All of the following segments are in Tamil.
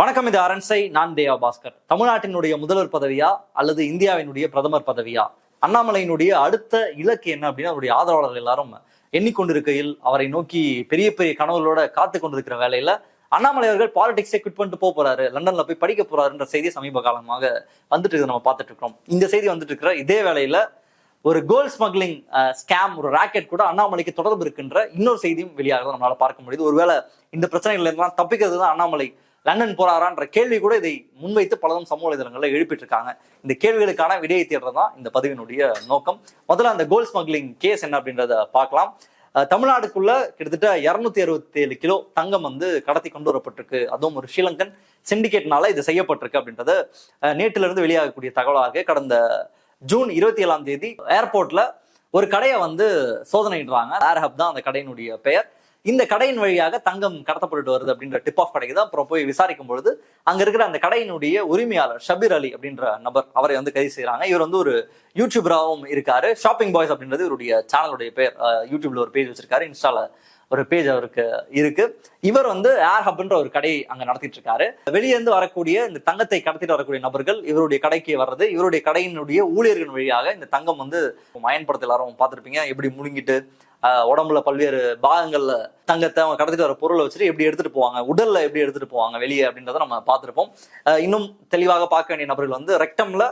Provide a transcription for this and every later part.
வணக்கம் இது அரண்சை நான் தேவா பாஸ்கர். தமிழ்நாட்டினுடைய முதல்வர் பதவியா அல்லது இந்தியாவினுடைய பிரதமர் பதவியா? அண்ணாமலையினுடைய அடுத்த இலக்கு என்ன அப்படின்னா அவருடைய ஆதரவாளர்கள் எல்லாரும் எண்ணிக்கொண்டிருக்கையில் அவரை நோக்கி பெரிய பெரிய கனவுகளோட காத்து கொண்டிருக்கிற வேலையில அண்ணாமலை அவர்கள் பாலிடிக்ஸை குவிட் பண்ணிட்டு போக போறாரு. லண்டன்ல போய் படிக்க போறாருன்ற செய்தி சமீப காலமாக வந்துட்டு இருக்கு நம்ம பார்த்துட்டு இருக்கிறோம். இந்த செய்தி வந்துட்டு இருக்கிற இதே வேலையில ஒரு கோல் ஸ்மக்லிங் ஸ்கேம் ஒரு ராக்கெட் கூட அண்ணாமலைக்கு தொடர்பு இருக்கின்ற இன்னொரு செய்தியும் வெளியாகிறத நம்மளால பார்க்க முடியுது. ஒருவேளை இந்த பிரச்சனைகள் இருந்தெல்லாம் தப்பிக்கிறது தான் அண்ணாமலை லண்டன் போறாரான்ற கேள்வி கூட இதை முன்வைத்து பலரும் சமூக வலைதளங்களில் எழுப்பிட்டு இருக்காங்க இந்த கேள்விகளுக்கான விடையை தேடுறது தான் இந்த பதிவினுடைய நோக்கம். முதல்ல அந்த கோல் ஸ்மக்லிங் கேஸ் என்ன அப்படின்றத பார்க்கலாம். தமிழ்நாடுக்குள்ள கிட்டத்தட்ட இருநூத்தி அறுபத்தி ஏழு கிலோ தங்கம் வந்து கடத்தி கொண்டு வரப்பட்டிருக்கு. அதுவும் ஒரு ஸ்ரீலங்கன் சிண்டிகேட்னால இது செய்யப்பட்டிருக்கு அப்படின்றது அஹ் நேற்றுல இருந்து வெளியாகக்கூடிய தகவலாக கடந்த ஜூன் இருபத்தி ஏழாம் தேதி ஏர்போர்ட்ல ஒரு கடையை வந்து சோதனையிடுறாங்க. ஏர் ஹப் தான் அந்த கடையினுடைய பெயர். இந்த கடையின் வழியாக தங்கம் கடத்தப்பட்டு வருது அப்படின்ற டிப் ஆஃப் கடைக்கு தான் அப்புறம் போய் விசாரிக்கும் பொழுது அங்க இருக்கிற அந்த கடையினுடைய உரிமையாளர் ஷபீர் அலி அப்படின்ற நபர் அவரை வந்து கைது செய்யறாங்க இவர் வந்து ஒரு யூடியூபராகவும் இருக்காரு. ஷாப்பிங் பாய்ஸ் அப்படின்றது இவருடைய சேனலுடைய பேர் யூடியூப்ல ஒரு பேஜ் வச்சிருக்காரு. இன்ஸ்டால ஒரு பேஜ் அவருக்கு இருக்கு. இவர் வந்து ஏர் ஹப்ன்ற ஒரு கடை அங்க நடத்திட்டு இருக்காரு வெளியே இருந்து வரக்கூடிய இந்த தங்கத்தை கடத்திட்டு வரக்கூடிய நபர்கள் இவருடைய கடைக்கு வர்றது இவருடைய கடையினுடைய ஊழியர்கள் வழியாக இந்த தங்கம் வந்து பயன்படுத்த எல்லாரும் பார்த்துருப்பீங்க. எப்படி முழுங்கிட்டு உடம்புல பல்வேறு பாகங்கள்ல தங்கத்தை அவங்க கடத்திட்டு வர பொருளை வச்சுட்டு எப்படி எடுத்துட்டு போவாங்க உடல்ல எப்படி எடுத்துட்டு போவாங்க வெளியே அப்படின்றத நம்ம பார்த்துருப்போம். இன்னும் தெளிவாக பார்க்க வேண்டிய நபர்கள் வந்து ரெக்டம்ல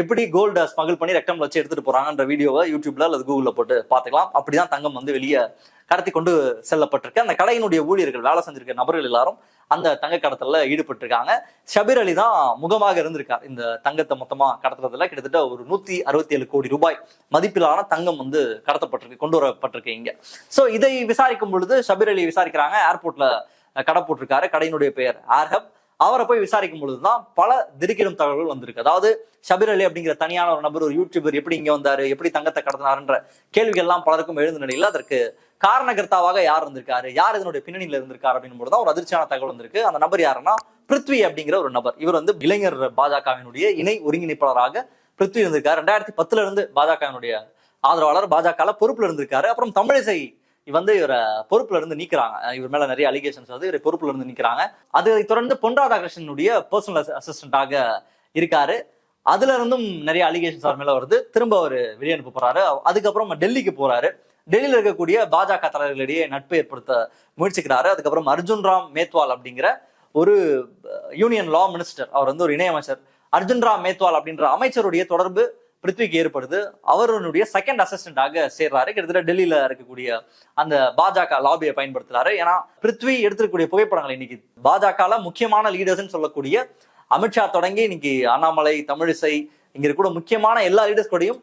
எப்படி கோல்ட ஸ்மகிள் பண்ணி ரெக்டம்ல வச்சு எடுத்துட்டு போறாங்கன்ற வீடியோவை யூடியூப்ல அல்லது கூகுள்ல போட்டு பார்த்துக்கலாம். அப்படிதான் தங்கம் வந்து வெளியே கடத்தி கொண்டு செல்லப்பட்டிருக்கு. அந்த கடையினுடைய ஊழியர்கள் வேலை செஞ்சிருக்க நபர்கள் எல்லாரும் அந்த தங்க கடத்தல ஈடுபட்டிருக்காங்க. ஷபீர் அலி தான் முகமாக இருந்திருக்கார். இந்த தங்கத்தை மொத்தமா கடத்துறதுல கிட்டத்தட்ட ஒரு நூத்தி அறுபத்தி ஏழு கோடி ரூபாய் மதிப்பிலான தங்கம் வந்து கடத்தப்பட்டிருக்கு கொண்டு வரப்பட்டிருக்கு இங்க. சோ இதை விசாரிக்கும் பொழுது ஷபீர் அலி விசாரிக்கிறாங்க. ஏர்போர்ட்ல கடை போட்டிருக்காரு. கடையினுடைய பெயர் ஆர்ஹப் அவரை போய் விசாரிக்கும் பொழுதுதான் பல திடுக்கிடும் தகவல்கள் வந்திருக்கு. அதாவது ஷபீர் அலி அப்படிங்கிற தனியான ஒரு நபர் ஒரு யூடியூபர் எப்படி இங்க வந்தாரு எப்படி தங்கத்தை கடத்தினாருன்ற கேள்விகள் எல்லாம் பலருக்கும் எழுந்த நிலையில் அதற்கு காரணகர்த்தாவாக யார் இருந்திருக்காரு யார் இதனுடைய பின்னணியில இருந்திருக்காரு அப்படின்னு தான் ஒரு அதிர்ச்சியான தகவல் வந்திருக்கு. அந்த நபர் யாருன்னா பிருத்வி அப்படிங்கிற ஒரு நபர். இவர் வந்து இளைஞர் பாஜகவினுடைய இணை ஒருங்கிணைப்பாளராக பிருத்வி இருந்திருக்காரு. ரெண்டாயிரத்தி பத்துல இருந்து பாஜகவினுடைய ஆதரவாளர் பாஜக பொறுப்புல இருந்திருக்காரு. அப்புறம் தமிழிசை வந்து இவரை பொறுப்புல இருந்து நீக்கிறாங்க. இவர் மேல நிறைய அலிகேஷன்ஸ் வந்து இவரை பொறுப்புல இருந்து நீக்கிறாங்க. அதை தொடர்ந்து பொன் ராதாகிருஷ்ணனுடைய பர்சனல் அசிஸ்டண்டாக இருக்காரு. அதுல இருந்தும் நிறைய அலிகேஷன்ஸ் அவர் மேல வருது. திரும்ப அவர் வெளியனுப்ப போறாரு. அதுக்கப்புறம் டெல்லிக்கு போறாரு. டெல்லியில் இருக்கக்கூடிய பாஜக தலைவர்களிடையே நட்பு ஏற்படுத்த முயற்சிக்கிறாரு. அதுக்கப்புறம் அர்ஜுன் ராம் மேத்வால் அப்படிங்கிற ஒரு யூனியன் லா மினிஸ்டர் அவர் வந்து ஒரு இணையமைச்சர். அர்ஜுன் ராம் மேத்வால் அப்படின்ற அமைச்சருடைய தொடர்பு பிருத்விக்கு ஏற்படுது. அவருடைய செகண்ட் அசிஸ்டண்டாக சேர்றாரு. கிட்டத்தட்ட டெல்லியில இருக்கக்கூடிய அந்த பாஜக லாபியை பயன்படுத்துறாரு. ஏன்னா பிருத்வி எடுத்திருக்கக்கூடிய புகைப்படங்கள் இன்னைக்கு பாஜகல முக்கியமான லீடர்ஸ்ன்னு சொல்லக்கூடிய அமித்ஷா தொடங்கி இன்னைக்கு அண்ணாமலை தமிழிசை இங்க கூட முக்கியமான எல்லா லீடர்ஸ் கூடயும்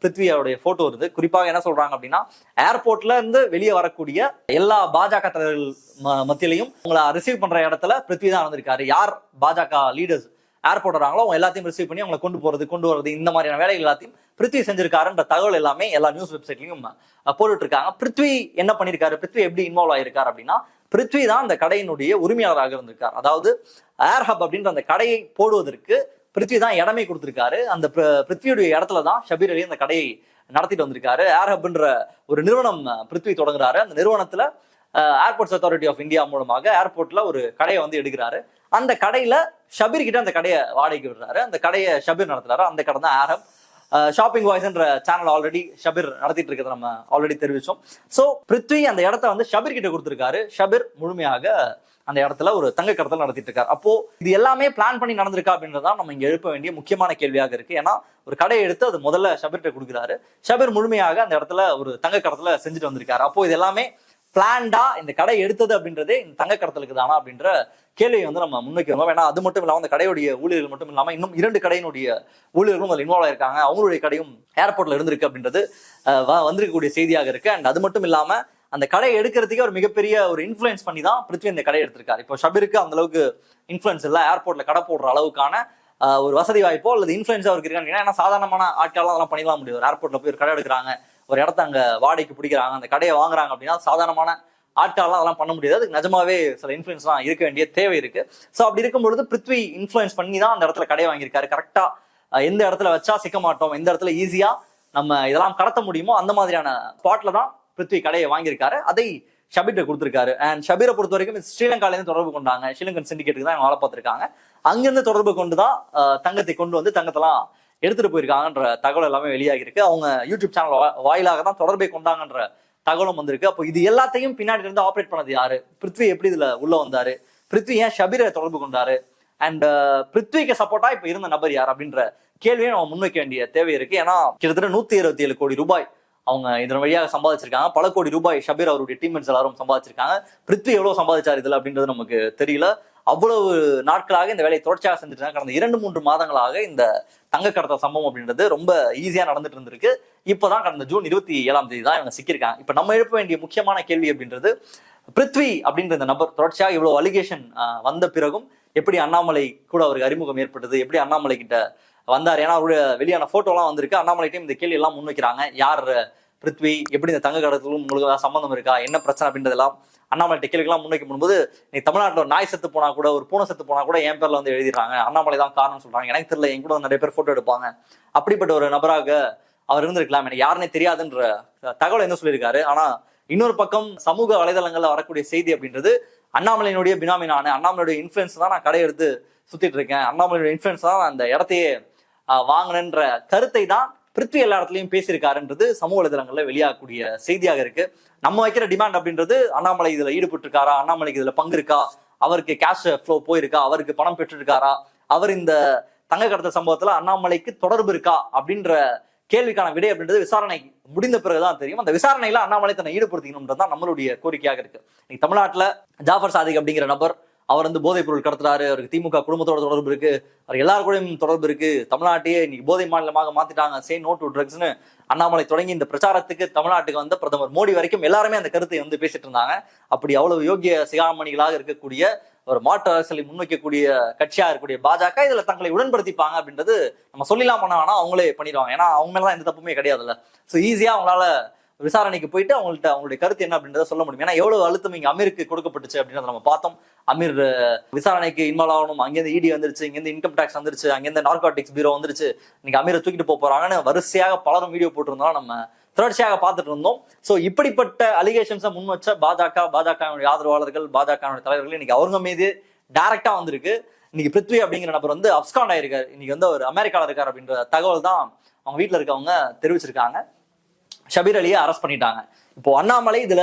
பிருத்வியோடைய போட்டோ வருது. குறிப்பாக என்ன சொல்றாங்க அப்படின்னா ஏர்போர்ட்ல இருந்து வெளியே வரக்கூடிய எல்லா பாஜக தலைவர்கள் ம- மத்தியிலையும் உங்களை ரிசீவ் பண்ற இடத்துல பிருத்வி தான் வந்திருக்காரு. யார் பாஜக லீடர்ஸ் ஏர்போர்ட் வராங்களோ அவங்க எல்லாத்தையும் ரிசீவ் பண்ணி அவங்களை கொண்டு போறது கொண்டு வரது இந்த மாதிரியான வேலைகள் எல்லாத்தையும் பிருத்வி செஞ்சிருக்காருன்ற தகவல் எல்லாமே எல்லா நியூஸ் வெப்சைட்லயும் அஹ், போட்டுட்டு இருக்காங்க பிருத்வி என்ன பண்ணிருக்காரு? பிருத்வி எப்படி இன்வால்வ் ஆயிருக்காரு அப்படின்னா பிருத்வி தான் அந்த கடையினுடைய உரிமையாளராக இருந்திருக்கார். அதாவது ஏர் ஹப் அப்படின்ற அந்த கடையை போடுவதற்கு பிருத்வி தான் இடமே கொடுத்திருக்காரு. அந்த பிருத்வியுடைய இடத்துல தான் ஷபீர் அலி அந்த கடையை நடத்திட்டு வந்திருக்காரு. ஏர் ஹப்ன்ற ஒரு நிறுவனம் பிருத்வி தொடங்குறாரு. அந்த நிறுவனத்துல ஏர்போர்ட்ஸ் அத்தாரிட்டி ஆஃப் இந்தியா மூலமாக ஏர்போர்ட்ல ஒரு கடையை வந்து எடுக்கிறாரு. அந்த கடையில ஷபீர் கிட்ட அந்த கடையை வாடகைக்கு விடுறாரு. அந்த கடையை ஷபீர் நடத்துறாரு. அந்த கடை தான் ஆரம் ஷாப்பிங் வாய்ஸ்ன்ற சேனல் ஆல்ரெடி ஷபீர் நடத்திட்டு இருக்கிறத நம்ம ஆல்ரெடி தெரிவிச்சோம். ஸோ பிருத்வி அந்த இடத்த வந்து ஷபீர் கிட்ட கொடுத்துருக்காரு. ஷபீர் முழுமையாக அந்த இடத்துல ஒரு தங்க கடத்தல் நடத்திட்டு இருக்காரு. அப்போ இது எல்லாமே பிளான் பண்ணி நடந்திருக்கா அப்படின்றதான் நம்ம இங்க எழுப்ப வேண்டிய முக்கியமான கேள்வியாக இருக்கு. ஏன்னா ஒரு கடையை எடுத்து அது முதல்ல ஷபீர்கிட்ட கொடுக்குறாரு. ஷபீர் முழுமையாக அந்த இடத்துல ஒரு தங்க கடத்தல செஞ்சுட்டு வந்திருக்காரு. அப்போ இது எல்லாமே பிளான்டா இந்த கடை எடுத்தது அப்படின்றதே இந்த தங்க கடத்தலுக்கு தானா அப்படின்ற கேள்வியை வந்து நம்ம முன்வைக்கிறோம் ஏன்னா அது மட்டும் இல்லாமல் அந்த கடையுடைய ஊழியர்கள் மட்டும் இல்லாமல் இன்னும் இரண்டு கடையினுடைய ஊழியர்களும் அதில் இன்வால்வ் ஆயிருக்காங்க. அவங்களுடைய கடையும் ஏர்போர்ட்ல இருந்திருக்கு அப்படின்றது வந்திருக்கக்கூடிய செய்தியாக இருக்கு. அண்ட் அது மட்டும் இல்லாமல் அந்த கடையை எடுக்கிறதுக்கே ஒரு மிகப்பெரிய ஒரு இன்ஃபுளுன்ஸ் பண்ணி தான் பிருத்வி இந்த கடை எடுத்திருக்காரு. இப்போ ஷபிருக்கு அந்த அளவுக்கு இன்ஃபுளுன்ஸ் இல்லை. ஏர்போர்ட்ல கடை போடுற அளவுக்கான ஒரு வசதி வாய்ப்போ அல்லது இன்ஃபுளுன்ஸ் அவருக்கு இருக்கான்னு ஏன்னா சாதாரணமான ஆட்கள் அதெல்லாம் பண்ணிடலாம் முடியும். ஏர்போர்ட்ல போய் ஒரு கடை எடுக்கிறாங்க. ஒரு இடத்த அங்கே வாடகைக்கு பிடிக்கிறாங்க அந்த கடையை வாங்குறாங்க அப்படின்னா சாதாரணமான ஆட்கள்லாம் அதெல்லாம் பண்ண முடியாது. அதுக்கு நிஜமாவே சில இன்ஃப்ளூயன்ஸ்லாம் இருக்க வேண்டிய தேவை இருக்கு. ஸோ அப்படி இருக்கும் பொழுது பிருத்வி இன்ஃப்ளூயன்ஸ் பண்ணி தான் அந்த இடத்துல கடையை வாங்கியிருக்காரு. கரெக்டாக எந்த இடத்துல வச்சா சிக்க மாட்டோம் எந்த இடத்துல ஈஸியாக நம்ம இதெல்லாம் கடத்த முடியுமோ அந்த மாதிரியான ஸ்பாட்ல தான் பிருத்வி கடையை வாங்கியிருக்காரு. அதை ஷபீர்ட்ட கொடுத்துருக்காரு. அண்ட் ஷபீரை பொறுத்த வரைக்கும் ஸ்ரீலங்காலேருந்து தொடர்பு கொண்டாங்க. ஸ்ரீலங்கன் சிண்டிகேட்டுக்கு தான் வேலை பார்த்துருக்காங்க. அங்கிருந்து தொடர்பு கொண்டு தான் தங்கத்தை கொண்டு வந்து தங்கத்தெல்லாம் எடுத்துட்டு போயிருக்காங்கன்ற தகவல் எல்லாமே வெளியாகிருக்கு அவங்க யூடியூப் சேனல் வாயிலாக தான் தொடர்பை கொண்டாங்கன்ற தகவலும் வந்திருக்கு. அப்போ இது எல்லாத்தையும் பின்னாடி இருந்து ஆப்ரேட் பண்ணது யாரு? பிருத்வி எப்படி இதுல உள்ள வந்தாரு? பிருத்வி ஏன் ஷபீரை தொடர்பு கொண்டாரு? அண்ட் பிருத்விக்கு சப்போர்ட்டா இப்ப இருந்த நபர் யார் அப்படின்ற கேள்வியை நம்ம முன்வைக்க வேண்டிய தேவை இருக்கு. ஏன்னா கிட்டத்தட்ட நூத்தி இருபத்தி ஏழு கோடி ரூபாய் அவங்க இதன் வழியாக சம்பாதிச்சிருக்காங்க. பல கோடி ரூபாய் ஷபீர் அவருடைய டீம்மேட்ஸ் எல்லாரும் சம்பாதிச்சிருக்காங்க. பிருத்வி எவ்வளவு சம்பாதிச்சார் இதுல அப்படின்றது நமக்கு தெரியல. அவ்வளவு நாட்களாக இந்த வேலையை தொடர்ச்சியாக செஞ்சுட்டு கடந்த இரண்டு மூன்று மாதங்களாக இந்த தங்க கடத்தல் சம்பவம் அப்படின்றது ரொம்ப ஈஸியா நடந்துட்டு இருந்திருக்கு. இப்பதான் கடந்த ஜூன் இருபத்தி ஏழாம் தேதி தான் இவங்க சிக்கியிருக்காங்க. இப்ப நம்ம எழுப்ப வேண்டிய முக்கியமான கேள்வி அப்படின்றது பிருத்வி அப்படின்ற இந்த நபர் தொடர்ச்சியாக இவ்வளவு அலிகேஷன் வந்த பிறகும் எப்படி அண்ணாமலை கூட அவருக்கு அறிமுகம் ஏற்பட்டது? எப்படி அண்ணாமலை கிட்ட வந்தார்? ஏன்னா அவருடைய வெளியான போட்டோலாம் வந்திருக்கு. அண்ணாமலை டைம் இந்த கேள்வி எல்லாம் முன்வைக்கிறாங்க. யார் பிருத்வி எப்படி இந்த தங்க கடத்தலும் உங்களுக்கு ஏதாவது இருக்கா? என்ன பிரச்சனை அப்படின்றதெல்லாம் அண்ணாமலை டெக்கிலுக்கெல்லாம் முன்வைக்கும் போகும்போது நீ தமிழ்நாட்டில் ஒரு நாய் செத்து போனா கூட ஒரு பூனை செத்து போனா கூட என் பேர்ல வந்து எழுதிடுறாங்க. அண்ணாமலை தான் காரணம் சொல்றாங்க. எனக்கு தெரியல என் கூட நிறைய பேர் போட்டோ எடுப்பாங்க. அப்படிப்பட்ட ஒரு நபராக அவர் இருந்திருக்கலாம். எனக்கு யாருன்னே தெரியாதுன்ற தகவல் என்ன சொல்லியிருக்காரு. ஆனா இன்னொரு பக்கம் சமூக வலைதளங்கள்ல வரக்கூடிய செய்தி அப்படின்றது அண்ணாமலையினுடைய பினாமி நானு அண்ணாமலையுடைய இன்ஃபுளுன்ஸ் தான் நான் கடை எடுத்து சுத்திட்டு இருக்கேன். அண்ணாமலையுடைய இன்ஃபுளுன்ஸ் தான் அந்த இடத்தையே ஆஹ், வாங்கினேன்ற கருத்தை தான் பிருத்வி எல்லா இடத்துலையும் பேசியிருக்காருன்றது சமூக வலைதளங்களில் வெளியாகக்கூடிய செய்தியாக இருக்கு. நம்ம வைக்கிற டிமாண்ட் அப்படின்றது அண்ணாமலை இதுல ஈடுபட்டு இருக்காரா அண்ணாமலைக்கு இதுல பங்கு இருக்கா? அவருக்கு கேஷ் ஃப்ளோ போயிருக்கா? அவருக்கு பணம் பெற்றிருக்காரா? அவர் இந்த தங்க கடத்த சம்பவத்துல அண்ணாமலைக்கு தொடர்பு இருக்கா? அப்படின்ற கேள்விக்கான விடை அப்படின்றது விசாரணை முடிந்த பிறகுதான் தெரியும். அந்த விசாரணையில அண்ணாமலை தன்னை ஈடுபடுத்திக்கணும்ன்றது தான் நம்மளுடைய கோரிக்கையாக இருக்கு. இன்னைக்கு தமிழ்நாட்டில் ஜாஃபர் சாதிக் அப்படிங்கிற நபர் அவர் வந்து போதைப் பொருள் கடத்துறாரு அவருக்கு திமுக குடும்பத்தோட தொடர்பு இருக்கு. அவர் எல்லாரு கூடயும் தொடர்பு இருக்கு. தமிழ்நாட்டையே இன்னைக்கு போதை மாநிலமாக மாத்திட்டாங்க. சே நோ டு ட்ரக்ஸ்னு அண்ணாமலை தொடங்கி இந்த பிரச்சாரத்துக்கு தமிழ்நாட்டுக்கு வந்த பிரதமர் மோடி வரைக்கும் எல்லாருமே அந்த கருத்தை வந்து பேசிட்டு இருந்தாங்க. அப்படி அவ்வளவு யோகிய சிகாமணிகளாக இருக்கக்கூடிய ஒரு மாற்று அரசியலை முன்வைக்கக்கூடிய கட்சியா இருக்கக்கூடிய பாஜக இதுல தங்களை உடன்படுத்திப்பாங்க அப்படின்றது நம்ம சொல்லிலாம் பண்ண வேணா அவங்களே பண்ணிடுவாங்க. ஏன்னா அவங்க மேல தான் எந்த தப்புமே கிடையாதுல்ல. ஸோ ஈஸியா அவங்களால விசாரணைக்கு போயிட்டு அவங்கள்ட்ட அவங்களுடைய கருத்து என்ன அப்படின்றத சொல்ல முடியும். ஏன்னா எவ்வளவு அழுத்தம் இங்க அமீருக்கு கொடுக்கப்பட்டுச்சு அப்படின்றத நம்ம பார்த்தோம். அமீர் விசாரணைக்கு இன்வால்வ் ஆகணும். அங்கேருந்து இடி வந்துருச்சு இங்கேருந்து இன்கம் டேக்ஸ் வந்துருச்சு அங்கேருந்து நார்காட்டிக்ஸ் பீரோ வந்துருச்சு. இன்னைக்கு அமீரை தூக்கிட்டு போக போறாங்கன்னு வரிசையாக பலரும் வீடியோ போட்டிருந்தோம் நம்ம தொடர்ச்சியாக பார்த்துட்டு இருந்தோம். ஸோ இப்படிப்பட்ட அலிகேஷன்ஸை முன் வச்ச பாஜக பாஜகவினுடைய ஆதரவாளர்கள் பாஜகவினுடைய தலைவர்கள் இன்னைக்கு அவங்க மீது டைரக்டா வந்திருக்கு. இன்னைக்கு பிருத்வி அப்படிங்கிற நபர் வந்து அப்ஸ்காண்ட் ஆயிருக்காரு. இன்னைக்கு வந்து அவர் அமெரிக்காவில் இருக்கார் அப்படின்ற தகவல் தான் அவங்க வீட்டில் இருக்கவங்க தெரிவிச்சிருக்காங்க. ஷபீர் அலியை அரெஸ்ட் பண்ணிட்டாங்க. இப்போ அண்ணாமலை இதுல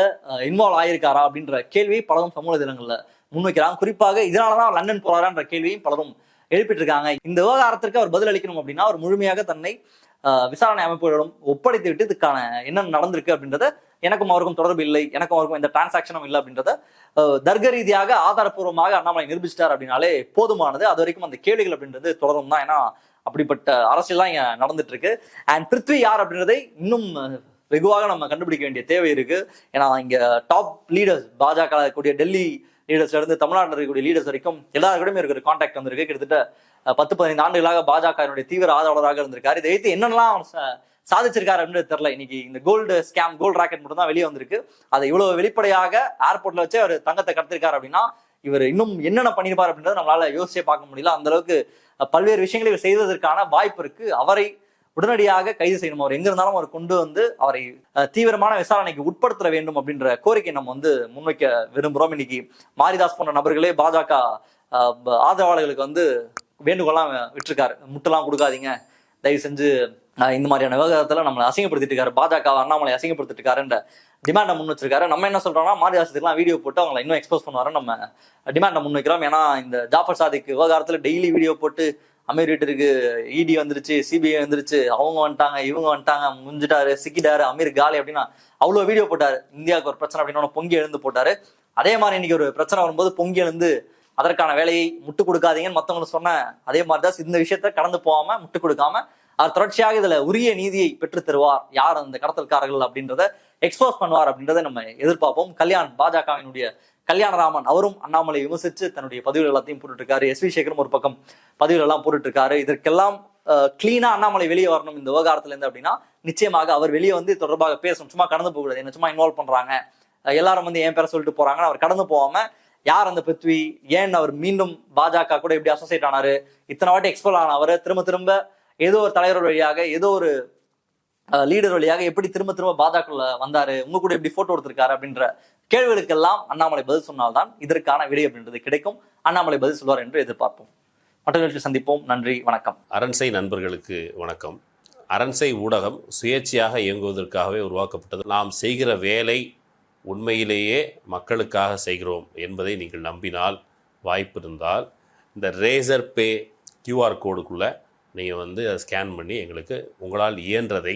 இன்வால்வ் ஆயிருக்காரா அப்படின்ற கேள்வியை பலரும் சமூக வலைதளங்கள்ல முன்வைக்கிறாங்க. குறிப்பாக இதனாலதான் அவர் லண்டன் போறாரான்ற கேள்வியும் பலரும் எழுப்பிட்டு இருக்காங்க இந்த விவகாரத்திற்கு அவர் பதில் அளிக்கணும் அப்படின்னா அவர் முழுமையாக தன்னை அஹ், விசாரணை அமைப்புகளிடம் ஒப்படைத்து விட்டு இதுக்கான என்ன நடந்திருக்கு அப்படின்றத எனக்கும் அவருக்கும் தொடர்பு இல்லை. எனக்கும் அவருக்கும் எந்த டிரான்சாக்ஷனும் இல்லை அப்படின்றத தர்க்க ரீதியாக ஆதாரப்பூர்வமாக அண்ணாமலை நிரூபிச்சிட்டார் அப்படின்னாலே போதுமானது. அது வரைக்கும் அந்த கேள்விகள் அப்படின்றது தொடரும் தான் ஏன்னா அப்படிப்பட்ட அரசியல்லாம் தான் நடந்துட்டு இருக்கு. அண்ட் பிருத்வி யார் அப்படின்றதை இன்னும் வெகுவாக நம்ம கண்டுபிடிக்க வேண்டிய தேவை இருக்கு. ஏன்னா இங்க டாப் லீடர்ஸ் பாஜக கூடிய டெல்லி லீடர்ஸ்ல இருந்து தமிழ்நாட்டில் இருக்கக்கூடிய லீடர்ஸ் வரைக்கும் எல்லாருக்கூடயும் இருக்கிற கான்டாக்ட் வந்திருக்கு. கிட்டத்தட்ட பத்து பதினைந்து ஆண்டுகளாக பாஜக தீவிர ஆதரவாளராக இருந்திருக்காரு. இதை வைத்து என்னென்னலாம் சாதிச்சிருக்காரு அப்படின்றது தெரியல. இன்னைக்கு இந்த கோல்டு ஸ்கேம் கோல்டு ராக்கெட் மட்டும் தான் வெளியே வந்திருக்கு. அதை இவ்வளவு வெளிப்படையாக ஏர்போர்ட்ல வச்சு அவர் தங்கத்தை கடத்திருக்காரு அப்படின்னா இவர் இன்னும் என்னென்ன பண்ணிருப்பார் அப்படின்றத நம்மளால யோசிச்சே பார்க்க முடியல. அந்த அளவுக்கு பல்வேறு விஷயங்களை இவர் செய்வதற்கான வாய்ப்பு இருக்கு. அவரை உடனடியாக கைது செய்யணும். அவர் எங்க இருந்தாலும் அவர் கொண்டு வந்து அவரை தீவிரமான விசாரணைக்கு உட்படுத்த வேண்டும் அப்படின்ற கோரிக்கை நம்ம வந்து முன்வைக்க விரும்புகிறோம் இன்னைக்கு மாரிதாஸ் போன்ற நபர்களே பாஜக ஆதரவாளர்களுக்கு வந்து வேண்டுகோளாம் விட்டுருக்காரு. முட்டெல்லாம் கொடுக்காதீங்க. தயவு செஞ்சு இந்த மாதிரியான விவகாரத்துல நம்மளை அசிங்கப்படுத்திட்டு இருக்காரு. பாஜக அண்ணாமலை அசிங்கப்படுத்திட்டு இருக்காருன்ற டிமாண்டை முன் வச்சிருக்காரு. நம்ம என்ன சொல்றோம்னா மாரிதாசத்துக்குலாம் வீடியோ போட்டு அவங்களை இன்னும் எக்ஸ்போஸ் பண்ணுவாரு நம்ம டிமாண்டை முன் வைக்கிறோம் ஏன்னா இந்த ஜாஃபர் சாதிக்கு விவகாரத்துல டெய்லி வீடியோ போட்டு அமீர் வீட்டிற்கு இடி வந்துருச்சு சிபிஐ வந்துருச்சு அவங்க வந்துட்டாங்க இவங்க வந்துட்டாங்க முடிஞ்சிட்டாரு சிக்கிட்டாரு அமீர் காலி அப்படின்னா அவ்வளோ வீடியோ போட்டாரு. இந்தியாவுக்கு ஒரு பிரச்சனை அப்படின்னா பொங்கி எழுந்து போட்டாரு. அதே மாதிரி இன்னைக்கு ஒரு பிரச்சனை வரும்போது பொங்கி எழுந்து அதற்கான வேலையை முட்டு கொடுக்காதீங்கன்னு மற்றவங்களுக்கு சொன்ன அதே மாதிரி தான் இந்த விஷயத்த கடந்து போகாம முட்டு கொடுக்காம அவர் தொடர்ச்சியாக இதுல உரிய நீதியை பெற்று தருவார். யார் அந்த கடத்தல்காரர்கள் அப்படின்றத எக்ஸ்போஸ் பண்ணுவார் அப்படின்றத நம்ம எதிர்பார்ப்போம். கல்யாண் பாஜகவினுடைய கல்யாணராமன் அவரும் அண்ணாமலை விமர்சித்து தன்னுடைய பதிவுகள் எல்லாத்தையும் போட்டுட்டு இருக்காரு எஸ் வி சேகரும் ஒரு பக்கம் பதிவுகள் எல்லாம் போட்டுட்டு இருக்காரு இதற்கெல்லாம் கிளீனா அண்ணாமலை வெளியே வரணும் இந்த விவகாரத்துல இருந்து அப்படின்னா நிச்சயமாக அவர் வெளியே வந்து தொடர்பாக பேசணும். சும்மா கடந்து போகக்கூடாது. என்ன சும்மா இன்வால்வ் பண்றாங்க. எல்லாரும் வந்து என் பேரை சொல்லிட்டு போறாங்கன்னு அவர் கடந்து போகாம யார் அந்த பிருத்வி? ஏன் அவர் மீண்டும் பாஜக கூட எப்படி அசோசியேட் ஆனாரு? இத்தனை வாட்டி எக்ஸ்போல் ஆனவர். திரும்ப திரும்ப ஏதோ ஒரு தலைவர் வழியாக ஏதோ ஒரு லீடர் வழியாக எப்படி திரும்ப திரும்ப பாஜகல வந்தாரு? உங்க கூட எப்படி போட்டோ எடுத்திருக்காரு? அப்படின்ற கேள்விகளுக்கெல்லாம் அண்ணாமலை பதில் சொன்னால்தான் இதற்கான விடை அப்படின்றது கிடைக்கும். அண்ணாமலை பதில் சொல்வார் என்று எதிர்பார்ப்போம். மற்றவர்களுக்கு சந்திப்போம். நன்றி. வணக்கம். அரண்சை நண்பர்களுக்கு வணக்கம். அரண்சை ஊடகம் சுயேட்சையாக இயங்குவதற்காகவே உருவாக்கப்பட்டது. நாம் செய்கிற வேலை உண்மையிலேயே மக்களுக்காக செய்கிறோம் என்பதை நீங்கள் நம்பினால் வாய்ப்பு இருந்தால் இந்த ரேசர் பே கியூஆர் கோடுக்குள்ளே நீங்கள் வந்து அதை ஸ்கேன் பண்ணி எங்களுக்கு உங்களால் இயன்றதை